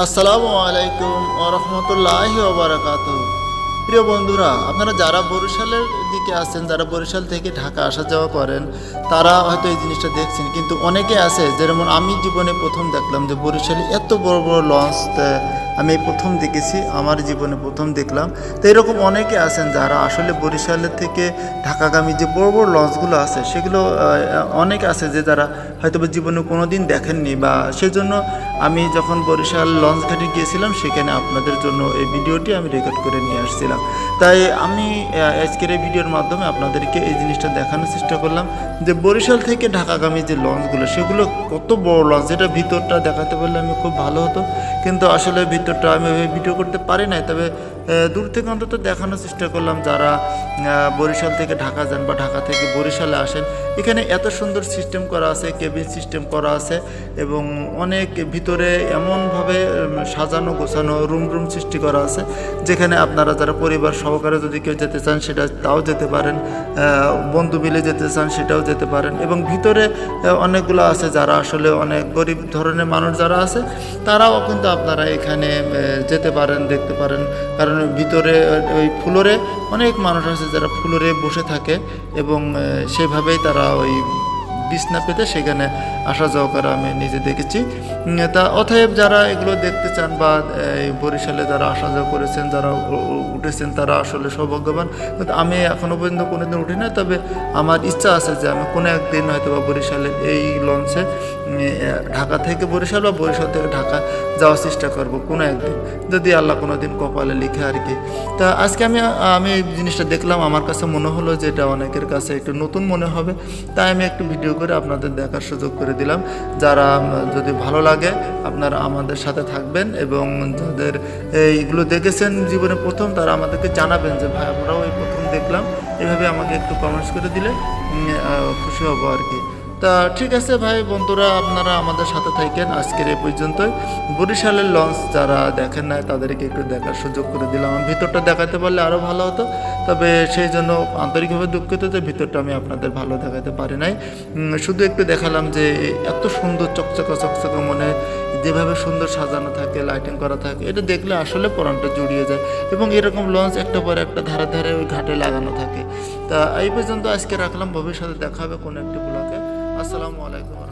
আসসালামু আলাইকুম রহমতুল্লাহ ওবরাকাত প্রিয় বন্ধুরা, আপনারা যারা বরিশালের দিকে আছেন, যারা বরিশাল থেকে ঢাকা আসা যাওয়া করেন, তারা হয়তো এই জিনিসটা দেখছেন। কিন্তু অনেকে আছে, যেমন আমি জীবনে প্রথম দেখলাম যে বরিশালে এত বড় বড় লঞ্চ আমি প্রথম দেখেছি, আমার জীবনে প্রথম দেখলাম। তো এরকম অনেকে আছেন যারা আসলে বরিশালের থেকে ঢাকাগামী যে বড় বড় লঞ্চগুলো আছে, সেগুলো অনেক আছে যে যারা হয়তো জীবনে কোনো দিন দেখেননি বা সেজন্য আমি যখন বরিশাল লঞ্চ ঘাটে গিয়েছিলাম, সেখানে আপনাদের জন্য এই ভিডিওটি আমি রেকর্ড করে নিয়ে আসছিলাম। তাই আমি আজকের এই ভিডিওর মাধ্যমে আপনাদেরকে এই জিনিসটা দেখানোর চেষ্টা করলাম যে বরিশাল থেকে ঢাকাগামী যে লঞ্চগুলো, সেগুলো কত বড় লঞ্চ? যেটা ভিতরটা দেখাতে পারলে আমি খুব ভালো হতো। কিন্তু আসলে ভিতরটা আমি ভিডিও করতে পারি নাই, তবে দূর থেকে অন্তত দেখানোর চেষ্টা করলাম যারা বরিশাল থেকে ঢাকা যান বা ঢাকা থেকে বরিশালে আসেন এখানে এত সুন্দর সিস্টেম করা আছে কেবিন সিস্টেম করা আছে এবং অনেক ভিতরে এমনভাবে সাজানো, গোছানো রুম রুম সৃষ্টি করা আছে, যেখানে আপনারা যারা পরিবার সহকারে যদি কেউ যেতে চান, সেটা তাও যেতে পারেন বন্ধু মিলে যেতে চান, সেটাও যেতে পারেন এবং ভিতরে অনেকগুলো আছে যারা আসলে অনেক গরিব ধরনের মানুষ যারা আছে, তারাও কিন্তু আপনারা এখানে যেতে পারেন, দেখতে পারেন। কারণ ভিতরে ওই ফ্লোরে অনেক মানুষ আছে যারা ফ্লোরে বসে থাকে এবং সেভাবেই তারা ওই বিছনা পেতে সেখানে আসা যাওয়া করা আমি নিজে দেখেছি। তা অতএব যারা এগুলো দেখতে চান বা, এই বরিশালে যারা আসা যাওয়া করেছেন, যারা উঠেছেন, তারা আসলে সৌভাগ্যবান। কিন্তু আমি এখনও পর্যন্ত কোনোদিন উঠি না তবে আমার ইচ্ছা আছে যে আমি কোনো একদিন হয়তো বা বরিশালে এই লঞ্চে ঢাকা থেকে বরিশাল বা বরিশাল থেকে ঢাকা যাওয়ার চেষ্টা করব কোনো একদিন। যদি আল্লাহ কোনো দিন কপালে লিখে আর কি। তা আজকে আমি আমি এই জিনিসটা দেখলাম, আমার কাছে মনে হলো যে এটা অনেকের কাছে একটু নতুন মনে হবে। তাই আমি একটু ভিডিও করে আপনাদের দেখার সুযোগ করে দিলাম। যারা যদি ভালো লাগে, আপনারা আমাদের সাথে থাকবেন এবং যাদের এইগুলো দেখেছেন জীবনে প্রথম, তারা আমাদেরকে জানাবেন যে, ভাই, আমরাও এই প্রথম দেখলাম। এভাবে আমাকে একটু কমেন্টস করে দিলে খুশি হব আর কি। তা ঠিক আছে ভাই, বন্ধুরা, আপনারা আমাদের সাথে থাকেন আজকের এই পর্যন্তই। বরিশালের লঞ্চ যারা দেখেন নাই, তাদেরকে একটু দেখার সুযোগ করে দিলাম। আমি ভিতরটা দেখাতে পারলে আরও ভালো হতো, তবে সেই জন্য আন্তরিকভাবে দুঃখিত যে ভিতরটা আমি আপনাদের ভালো দেখাতে পারি নাই। শুধু একটু দেখালাম যে এত সুন্দর চকচকা চকচকা মনে, যেভাবে সুন্দর সাজানো থাকে লাইটিং করা থাকে, এটা দেখলে আসলে পরানটা জুড়িয়ে যায়। এবং এরকম লঞ্চ একটা পর একটা ধারে ধারে ওই ঘাটে লাগানো থাকে। তা এই পর্যন্ত আজকে রাখলাম, ভবিষ্যতে দেখা হবে কোনো একটি ব্লকে আসসালামু আলাইকুম